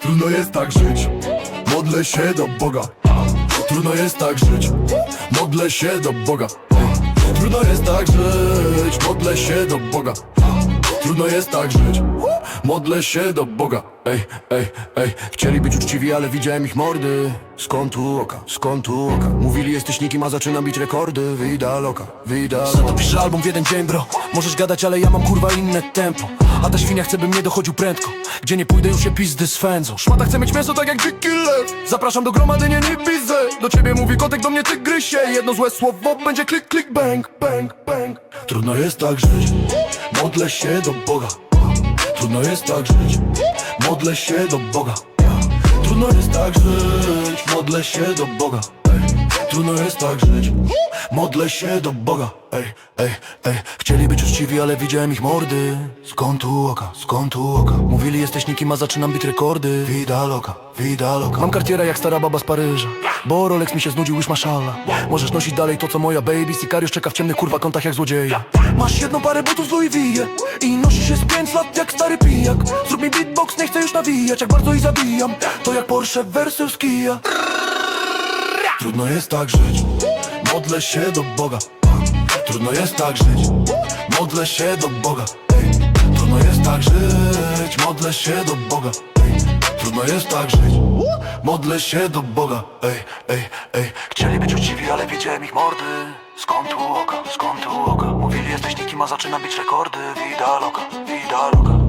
Trudno jest tak żyć, modlę się do Boga. Trudno jest tak żyć, modlę się do Boga. Trudno jest tak żyć, modlę się do Boga Trudno jest tak żyć, modlę się do Boga. Ej, ej, ej, chcieli być uczciwi, ale widziałem ich mordy. Skąd tu oka, skąd tu oka. Mówili jesteś nikim, a zaczynam bić rekordy. Vida loka, vida loka. Piszę album w jeden dzień, bro. Możesz gadać, ale ja mam kurwa inne tempo. A ta świnia chce, bym nie dochodził prędko. Gdzie nie pójdę, już się pizdy swędzą Szmata chce mieć mięso tak jak dziki lew. Zapraszam do gromady, nie, nie widzę. Do ciebie mówi kotek, do mnie ty gryzie Jedno złe słowo będzie klik, klik, bang, bang, bang. Trudno jest tak żyć, modlę się do Boga. Trudno jest tak żyć, modlę się do Boga. Trudno jest tak żyć, modlę się do Boga. Trudno jest tak żyć, modlę się do Boga. Ej, ej, ej. Chcieli być uczciwi, ale widziałem ich mordy. Skąd tu oka, skąd tu oka? Mówili jesteś nikim, a zaczynam bić rekordy. Vida loka, vida loka Mam kartiera jak stara baba z Paryża. Bo Rolex mi się znudził, już maszala. Możesz nosić dalej to co moja baby. Sicariusz czeka w ciemnych kurwa kątach jak złodzieja Masz jedną parę butów z Louis Vuitton I nosisz się z pięć lat jak stary pijak. Zrób mi beatbox, nie chcę już nawijać. Jak bardzo i zabijam To jak Porsche versus Kia Trudno jest tak żyć, modlę się do Boga. Trudno jest tak żyć, modlę się do Boga. Trudno jest tak żyć, modlę się do Boga. Trudno jest tak żyć, modlę się do Boga. Ej, ej, ej. Chcieli być uczciwi, ale widziałem ich mordy. Skąd tu oka, skąd tu oka. Mówili jesteś nikim, a zaczyna bić rekordy. Vida loka, loka,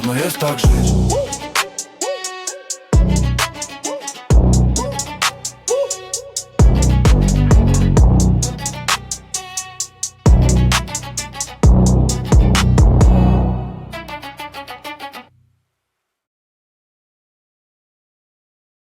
vida loka, vida loka.